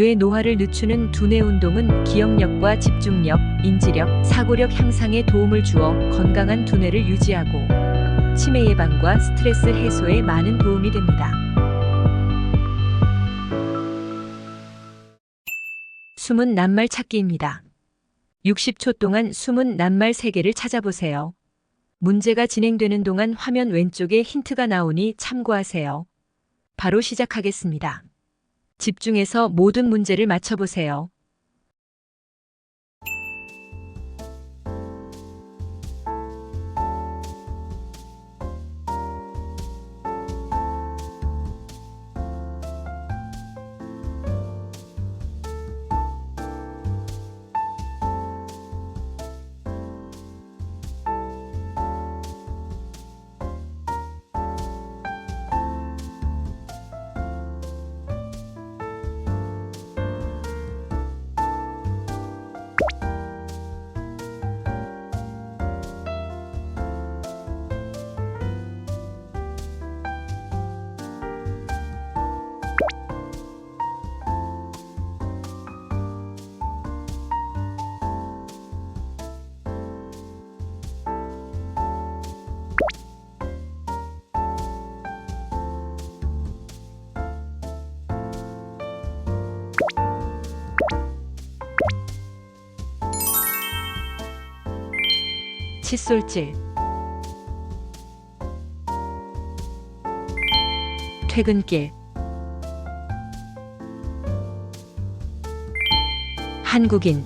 뇌 노화를 늦추는 두뇌 운동은 기억력과 집중력, 인지력, 사고력 향상에 도움을 주어 건강한 두뇌를 유지하고 치매 예방과 스트레스 해소에 많은 도움이 됩니다. 숨은 낱말 찾기입니다. 60초 동안 숨은 낱말 3개를 찾아보세요. 문제가 진행되는 동안 화면 왼쪽에 힌트가 나오니 참고하세요. 바로 시작하겠습니다. 집중해서 모든 문제를 맞춰보세요. 칫솔질 퇴근길. 한국인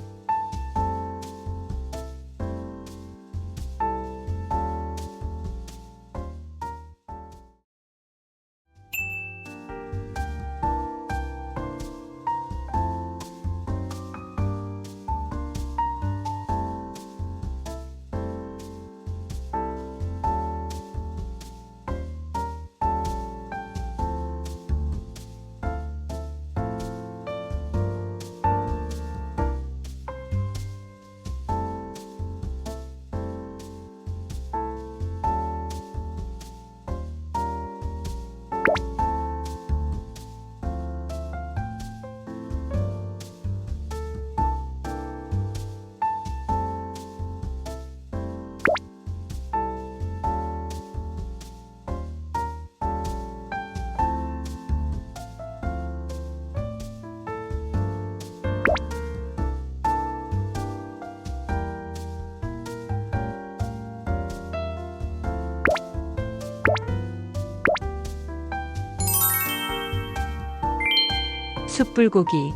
숯불고기.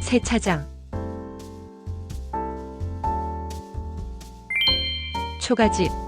세차장. 초가집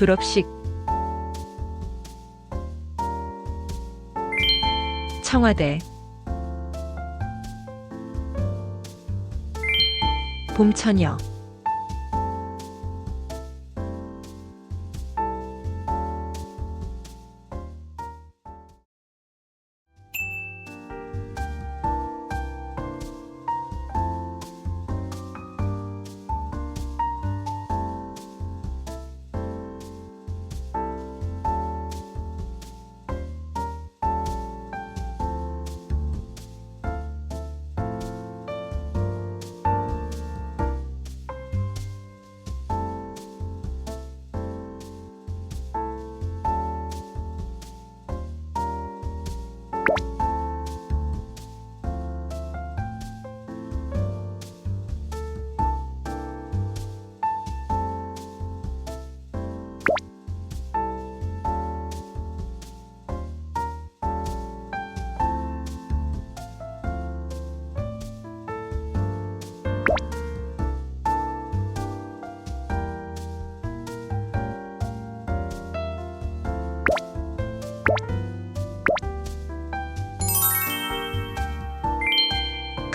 졸업식. 청와대. 봄처녀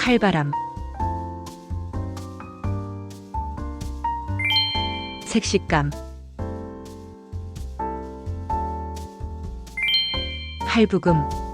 칼바람. 색식감. 할부금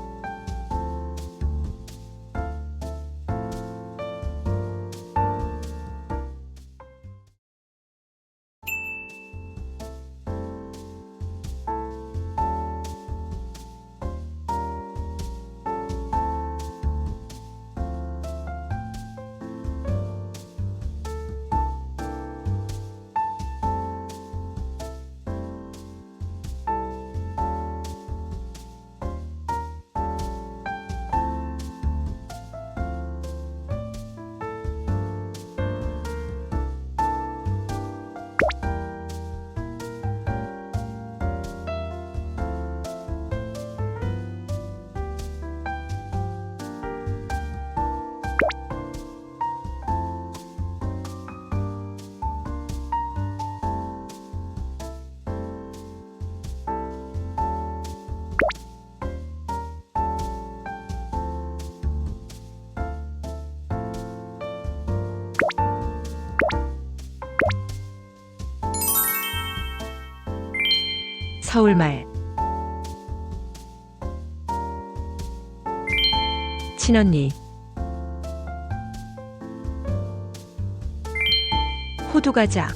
서울 말. 친언니. 호두과자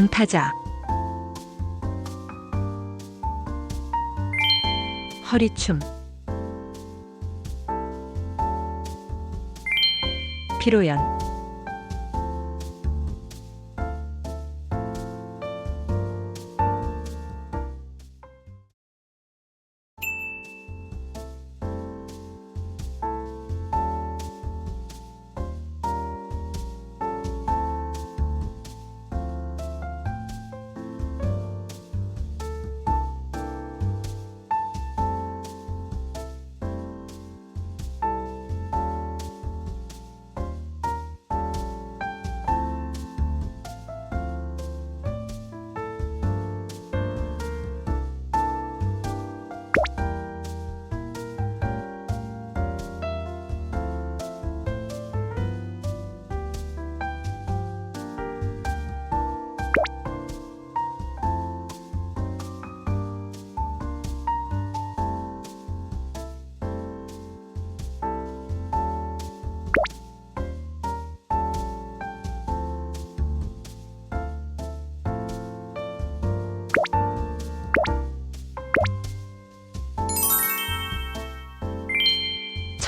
강타자. 허리춤. 피로연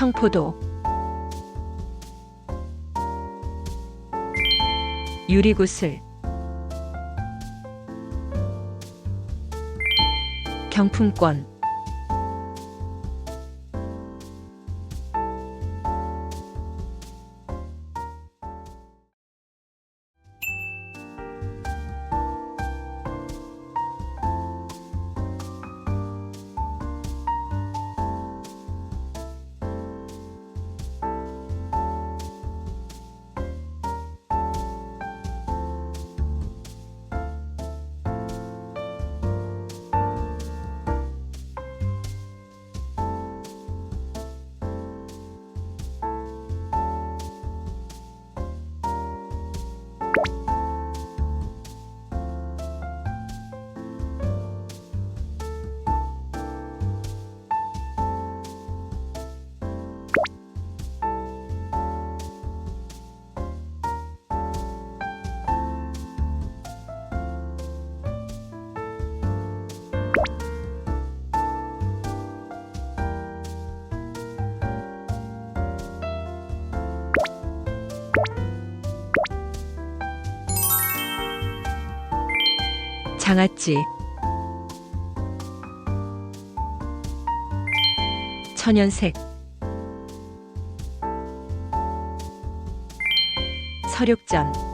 청포도. 유리구슬. 경품권 장아찌 천연색. 서륙전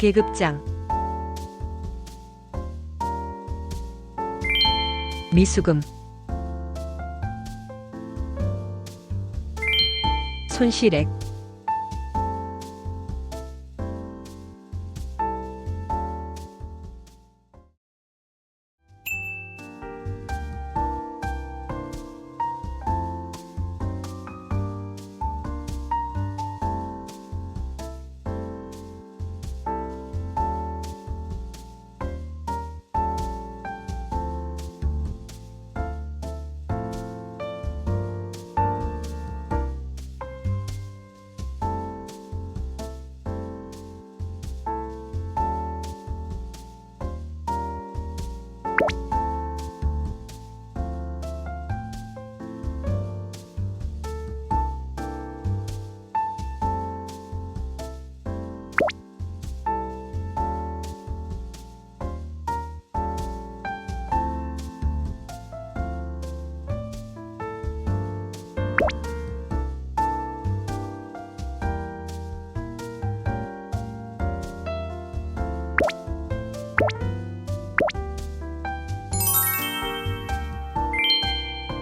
계급장. 미수금. 손실액